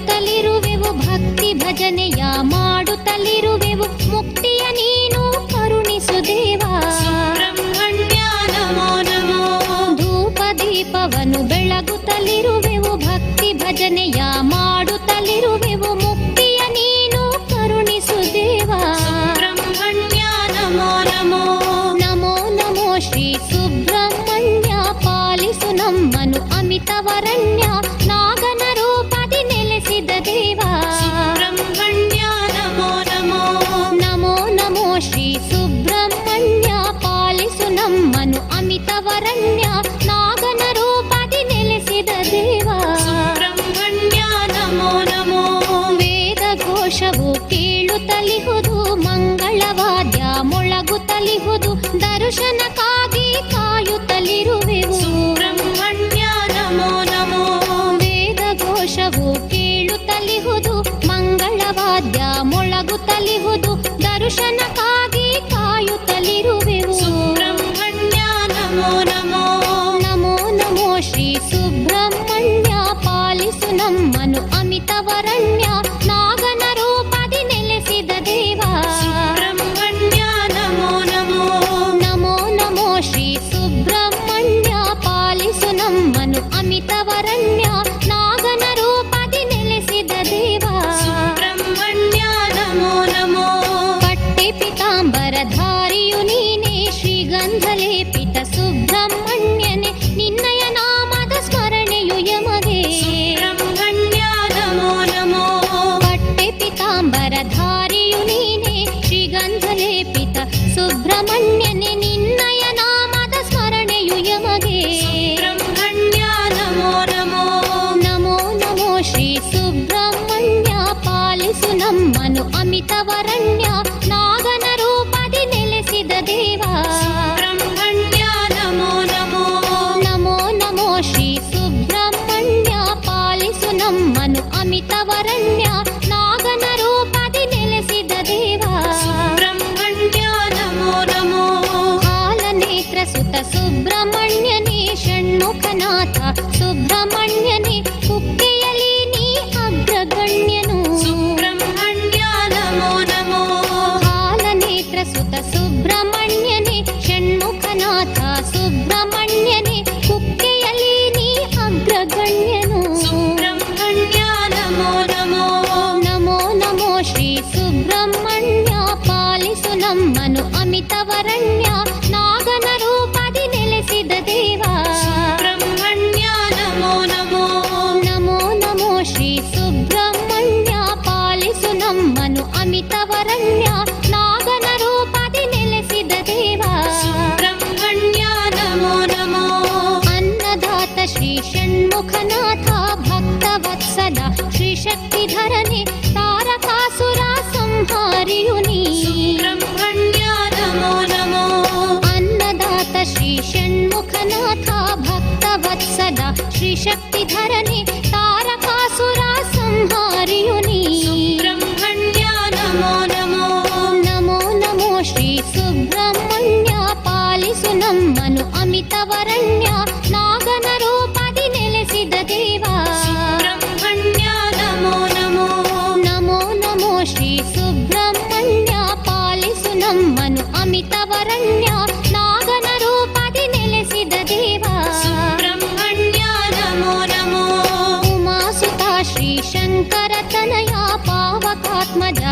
ಬೆಳಗುತ್ತಲಿರುವೆವು ಭಕ್ತಿ ಭಜನೆಯ ಮಾಡುತ್ತಲಿರುವೆವು ಮುಕ್ತಿಯ ನೀನು ಕರುಣಿಸು ದೇವಾ. ಧೂಪ ದೀಪವನ್ನು ಬೆಳಗುತ್ತಲಿರುವೆವು ಭಕ್ತಿ ಭಜನೆಯ ಮಾಡುತ್ತಲಿರುವೆವು ಮುಕ್ತಿಯ ನೀನು ಕರುಣಿಸು ದೇವಾ. ನಮೋ ನಮೋ. ಶ್ರೀ ಸುಬ್ರಹ್ಮಣ್ಯ ಪಾಲಿಸು ನಮ್ಮನು ಅಮಿತವರಣ್ಯ ಹುಡುಕುತ್ತಲಿಹುದು ದರ್ಶನಕ್ಕಾಗಿ ಕಾಯುತ್ತಲಿರುವೆ. సుబ్రహ్మణ్య పాలిసునమ్మను అమిత వరణ్య నాగన ನಮ್ಮನು ಅಮಿತವರಣ್ಯ ನಾಗನ ರೂಪದಿ ನೆಲೆಸಿದ ದೇವಾ ಸುಬ್ರಹ್ಮಣ್ಯ ನಮೋ ನಮೋ ಅನ್ನದಾತ ಶ್ರೀ ಷಣ್ಮುಖನಾಥ ಭಕ್ತವತ್ಸಲ ಶ್ರೀ ಶಕ್ತಿಧರನೆ ತಾರಕಾಸುರ ಸಂಹಾರಿಯು ನೀ ಸುಬ್ರಹ್ಮಣ್ಯ ನಮೋ ನಮೋ ಅನ್ನದಾತ ಶ್ರೀ ಷಣ್ಮುಖನಾಥ ಭಕ್ತವತ್ಸಲ ಶ್ರೀ ಶಕ್ತಿಧರನೆ శ్రీ సుబ్రహ్మణ్య పాలిసునమ్మను అమితవరణ్య నాగన రూపది నెలసిద దేవా. సుబ్రహ్మణ్య నమో నమో. నమో నమో శ్రీ సుబ్రహ్మణ్య పాలిసునమ్మను అమితవరణ్య నాగన రూపది నెలసిద దేవా. సుబ్రహ్మణ్య నమో నమో. ఉమాసుత శ్రీ శంకర తనయ పావకాత్మజ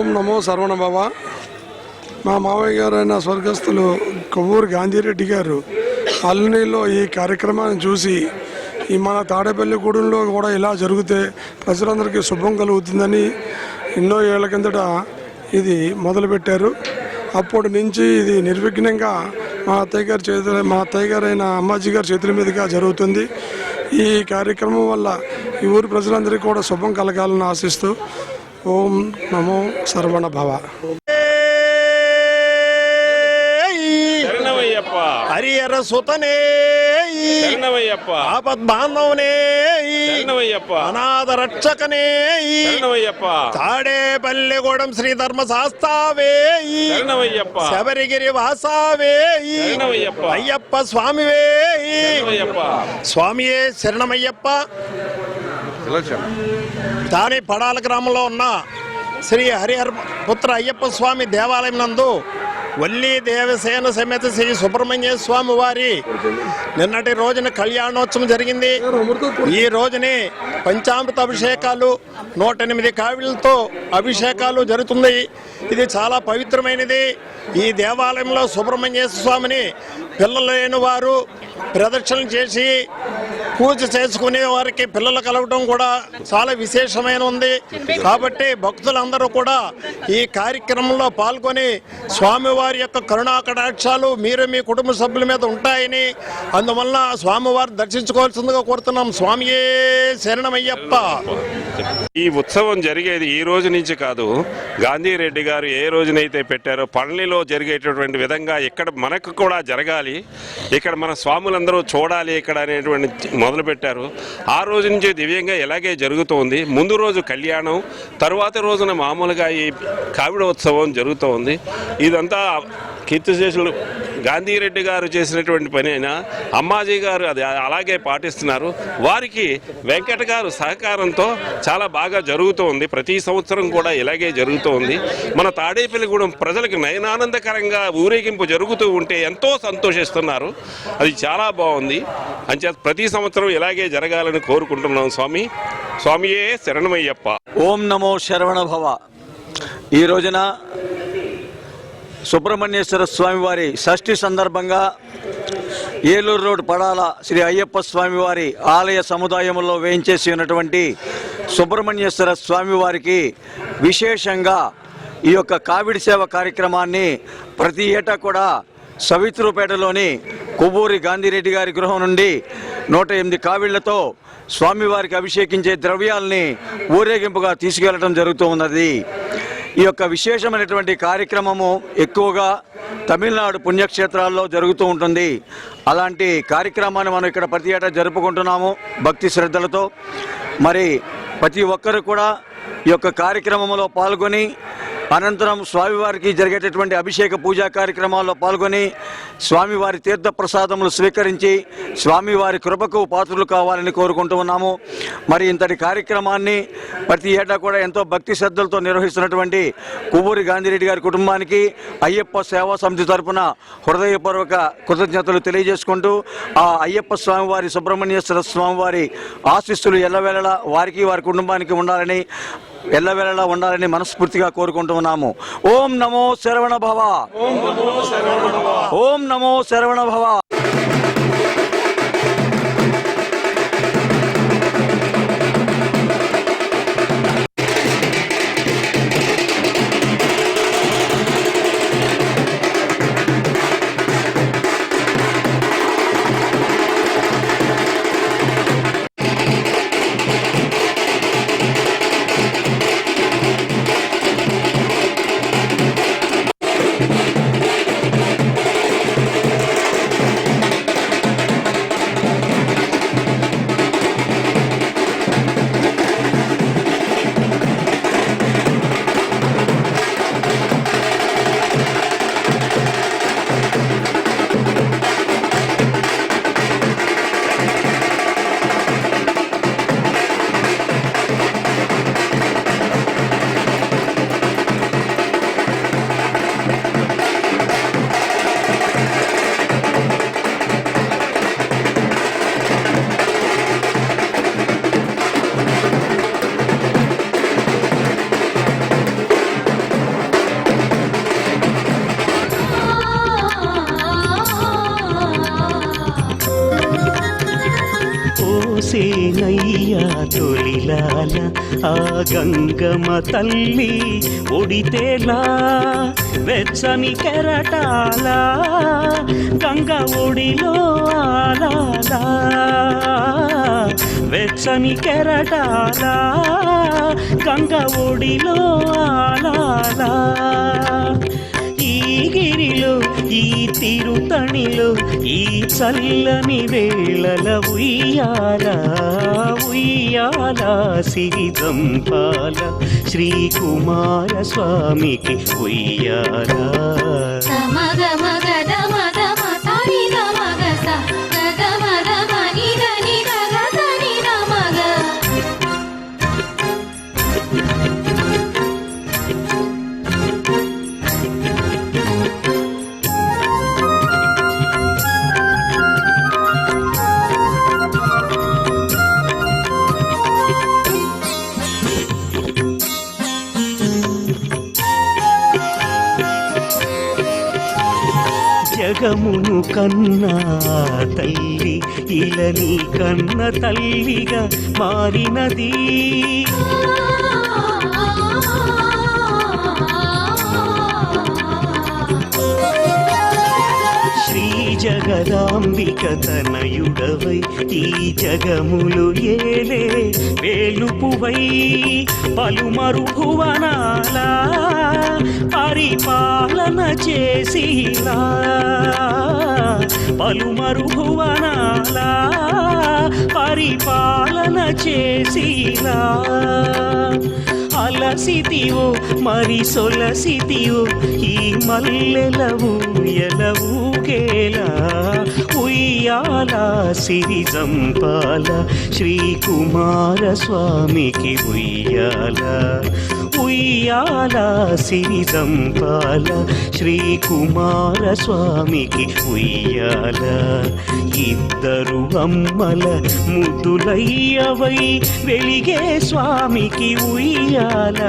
ఓం నమో సర్వణ బాబా మా మావయ్య గారు అయిన స్వర్గస్థులు కొవ్వూరు గాంధీరెడ్డి గారు అల్లునీలో ఈ కార్యక్రమాన్ని చూసి ఈ మన తాడేపల్లిగూడెంలో కూడా ఇలా జరిగితే ప్రజలందరికీ శుభం కలుగుతుందని ఎన్నో ఏళ్ళ కిందట ఇది మొదలుపెట్టారు. అప్పటి నుంచి ఇది నిర్విఘ్నంగా మా అత్తయ్య గారి చేతుల మా అత్తయ్య గారు అయిన అమ్మాజీ గారి చేతుల మీదుగా జరుగుతుంది. ఈ కార్యక్రమం వల్ల ఈ ఊరి ప్రజలందరికీ కూడా శుభం కలగాలని ఆశిస్తూ ఓం నమో సర్వణ భవ హరిహర సుతనే! శరణమయ్యప్ప. ఆపద్బాంధవనే శరణమయ్యప్ప. అనాథ రక్షకనే శరణమయ్యప్ప. తాడేపల్లిగూడెం శ్రీ ధర్మ శాస్తావే శరణమయ్యప్ప. శబరిగిరి వాసావే శరణమయ్యప్ప. అయ్యప్ప స్వామివే శరణమయ్యప్ప. స్వామియే శరణమయ్యప్ప. తానే పడాల గ్రామంలో ఉన్న శ్రీ హరిహర పుత్ర అయ్యప్ప స్వామి దేవాలయం నందు వల్లి దేవసేన సమేత శ్రీ సుబ్రహ్మణ్య స్వామి వారి నిన్నటి రోజున కళ్యాణోత్సవం జరిగింది. ఈ రోజుని పంచామృత అభిషేకాలు నూట ఎనిమిది కావిలతో అభిషేకాలు జరుగుతుంది ఇది చాలా పవిత్రమైనది. ఈ దేవాలయంలో సుబ్రహ్మణ్య స్వామిని పిల్లలు లేని వారు ప్రదక్షిణలు చేసి పూజ చేసుకునే వారికి పిల్లలు కలవడం కూడా చాలా విశేషమైన ఉంది. కాబట్టి భక్తులందరూ కూడా ఈ కార్యక్రమంలో పాల్గొని స్వామివారి యొక్క కరుణా కటాక్షాలు మీరు మీ కుటుంబ సభ్యుల మీద ఉంటాయని అందువల్ల స్వామివారు దర్శించుకోవాల్సిందిగా కోరుతున్నాం. స్వామియే శరణమయ్యప్ప. ఈ ఉత్సవం జరిగేది ఈ రోజు నుంచి కాదు. గాంధీ రెడ్డి గారు ఏ రోజునైతే పెట్టారో పళనిలో జరిగేటటువంటి విధంగా ఇక్కడ మనకు కూడా జరగాలి. ఇక్కడ మన స్వాములందరూ చూడాలి ఇక్కడ అనేటువంటి మొదలు పెట్టారు ఆ రోజు నుంచి దివ్యంగా ఇలాగే జరుగుతోంది. ముందు రోజు కళ్యాణం తరువాత రోజున మామూలుగా ఈ కావిడ ఉత్సవం జరుగుతోంది. ఇదంతా కీర్తిశేషులు గాంధీరెడ్డి గారు చేసినటువంటి పని అయినా అమ్మాజీ గారు అది అలాగే పాటిస్తున్నారు. వారికి వెంకట గారు సహకారంతో చాలా బాగా జరుగుతూ ఉంది. ప్రతి సంవత్సరం కూడా ఇలాగే జరుగుతూ ఉంది. మన తాడేపల్లిగూడెం ప్రజలకు నయనానందకరంగా ఊరేగింపు జరుగుతూ ఉంటే ఎంతో సంతోషిస్తున్నారు. అది చాలా బాగుంది. అంచేత ప్రతి సంవత్సరం ఇలాగే జరగాలని కోరుకుంటున్నాం స్వామి. స్వామియే శరణమయ్యప్ప. ఓం నమో శరవణ భవ ఈ రోజున సుబ్రహ్మణ్యేశ్వర స్వామివారి షష్ఠి సందర్భంగా ఏలూరు రోడ్ పడాల శ్రీ అయ్యప్ప స్వామివారి ఆలయ సముదాయంలో వేయించేసి ఉన్నటువంటి సుబ్రహ్మణ్యేశ్వర స్వామివారికి విశేషంగా ఈ యొక్క కావిడి సేవ కార్యక్రమాన్ని ప్రతి ఏటా కూడా సవిత్రుపేటలోని కొవ్వూరి గాంధీరెడ్డి గారి గృహం నుండి నూట ఎనిమిది కావిళ్ళతో స్వామివారికి అభిషేకించే ద్రవ్యాల్ని ఊరేగింపుగా తీసుకెళ్ళడం జరుగుతూ ఉన్నది. ఈ యొక్క విశేషమైనటువంటి కార్యక్రమము ఎక్కువగా తమిళనాడు పుణ్యక్షేత్రాల్లో జరుగుతూ ఉంటుంది. అలాంటి కార్యక్రమాన్ని మనం ఇక్కడ ప్రతి ఏటా జరుపుకుంటున్నాము భక్తి శ్రద్ధలతో. మరి ప్రతి ఒక్కరు కూడా ఈ యొక్క కార్యక్రమంలో పాల్గొని అనంతరం స్వామివారికి జరిగేటటువంటి అభిషేక పూజా కార్యక్రమాల్లో పాల్గొని స్వామివారి తీర్థ ప్రసాదములు స్వీకరించి స్వామివారి కృపకు పాత్రలు కావాలని కోరుకుంటూ ఉన్నాము. మరి ఇంతటి కార్యక్రమాన్ని ప్రతి ఏటా కూడా ఎంతో భక్తి శ్రద్ధలతో నిర్వహిస్తున్నటువంటి కొవ్వూరి గాంధీరెడ్డి గారి కుటుంబానికి అయ్యప్ప సేవా సమితి తరపున హృదయపూర్వక కృతజ్ఞతలు తెలియజేసుకుంటూ ఆ అయ్యప్ప స్వామివారి సుబ్రహ్మణ్యేశ్వర స్వామివారి ఆశీస్సులు ఎల్లవేళలా వారికి వారి కుటుంబానికి ఉండాలని ఎల్లవేళలా ఉండాలని మనస్ఫూర్తిగా కోరుకుంటూ ఉన్నాము ఓం నమో శరవణ భవ. ఓం నమో శరవణ భవ. చూసేనయ్యా తొలిలాల ఆ గంగమ తల్లి ఒడితేలా వెచ్చని కెరటాల గంగ ఒడిలో ఆలాలా వెచ్చని కెరటాల గంగ ఒడిలో ఆలాలా. గిరిలో ఈ తిరుతణిలో ఈ చల్లని వేళల ఉయ్యాల ఉయ్యాల సిరిదంపాల శ్రీ కుమార స్వామికి ఉయ్యాల మగ మగ జగమును కన్నా తల్లి ఇలని కన్న తల్లిగా మారినది. శ్రీ జగదాంబిక తనయుడవై ఈ జగములు ఏలే వేలుపువై పలుమరు భువనాలా పరిపాలన చేసిలా పలుమరు భువనాల పరిపాలన చేసిలా అలసితివో మరి సొలసితివో ఈ మల్లెలవు ఎలవు కేలా ఉయ్యాల సిరి జంపాల శ్రీకుమార స్వామికి ఉయ్యాల. ఉయ్యాల సిరి సంపాల శ్రీ కుమార స్వామికి ఉయ్యాల. ఇద్దరు అమ్మల ముద్దులయ్యవై వెలిగే స్వామికి ఉయ్యాల.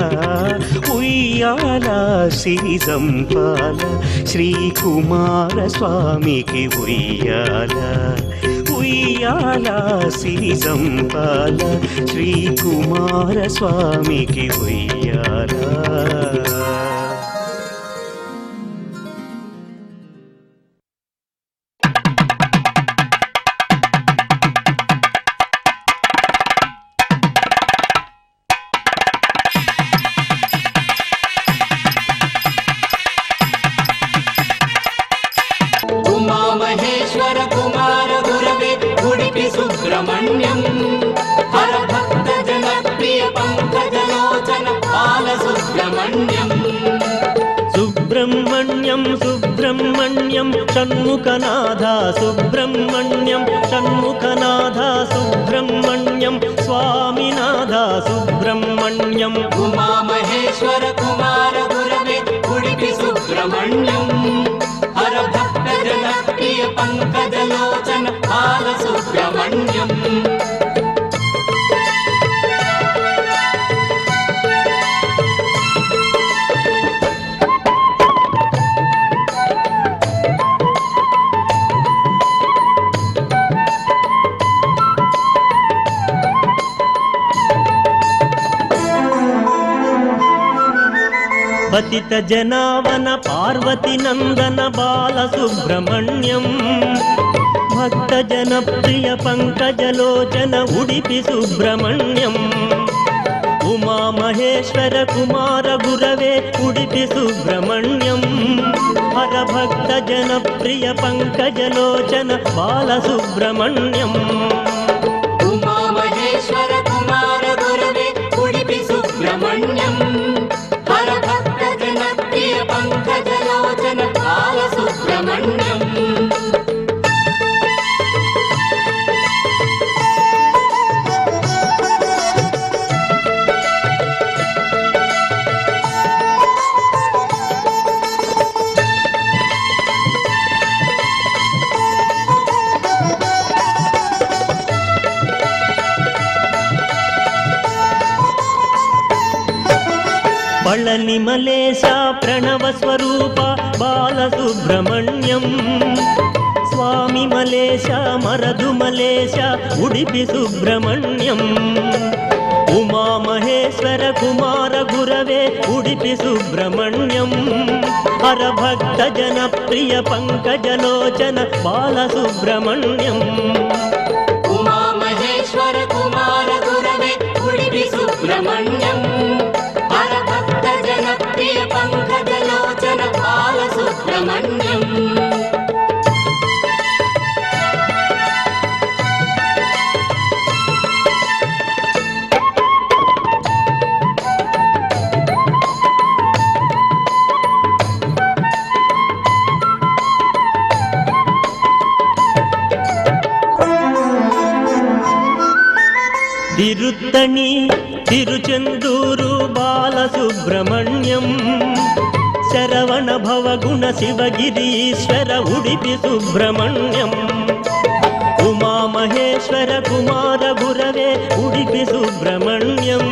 ఉయ్యాల సిరి సంపాల శ్రీ కుమార స్వామికి ఉయ్యాల. ఉయ్యాల సిరి శ్రీ కుమార స్వామికి ఉయ్యాల సుబ్రహ్మణ్యం షణ్ముఖనాథ సుబ్రహ్మణ్యం షణ్ముఖనాథ సుబ్రహ్మణ్యం స్వామినాథ సుబ్రహ్మణ్యం ఉమామహేశ్వర కుమార గురవే ఉడిపి సుబ్రహ్మణ్యం హర భక్త జనప్రియ పతిత జనావన పార్వతి నందన బాల సుబ్రహ్మణ్యం. భక్త జన ప్రియ పంకజలోచన ఉడిపి సుబ్రహ్మణ్యం. ఉమా మహేశ్వర కుమార గురవే ఉడిపి సుబ్రహ్మణ్యం. హర భక్త జనప్రియ పంకజలోచన బాల సుబ్రహ్మణ్యం. పళని మలేశ ప్రణవ స్వరూప బాల సుబ్రహ్మణ్యం స్వామి మలేశ మరదు మలేశ ఉడిపి సుబ్రహ్మణ్యం. ఉమా మహేశ్వర కుమార గురవే ఉడిపి సుబ్రహ్మణ్యం. హరభక్త జనప్రియ పంకజలోచన బాలసుబ్రహ్మణ్యం. ఉమా మహేశ్వర కుమార గురవే ఉడిపి సుబ్రహ్మణ్యం. తిరుత్తణి తిరుచందూరు బాలసుబ్రహ్మణ్యం శరవణ భవగుణ శివగిరీశ్వర ఉడిపి సుబ్రహ్మణ్యం. ఉమామహేశ్వర కుమార గురవే ఉడిపి సుబ్రహ్మణ్యం.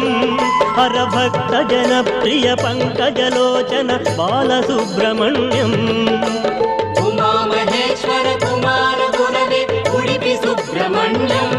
హర భక్త జన ప్రియ పంకజలోచన బాలసుబ్రహ్మణ్యం. ఉమామహేశ్వర కుమార గురవే ఉడిపి సుబ్రహ్మణ్యం.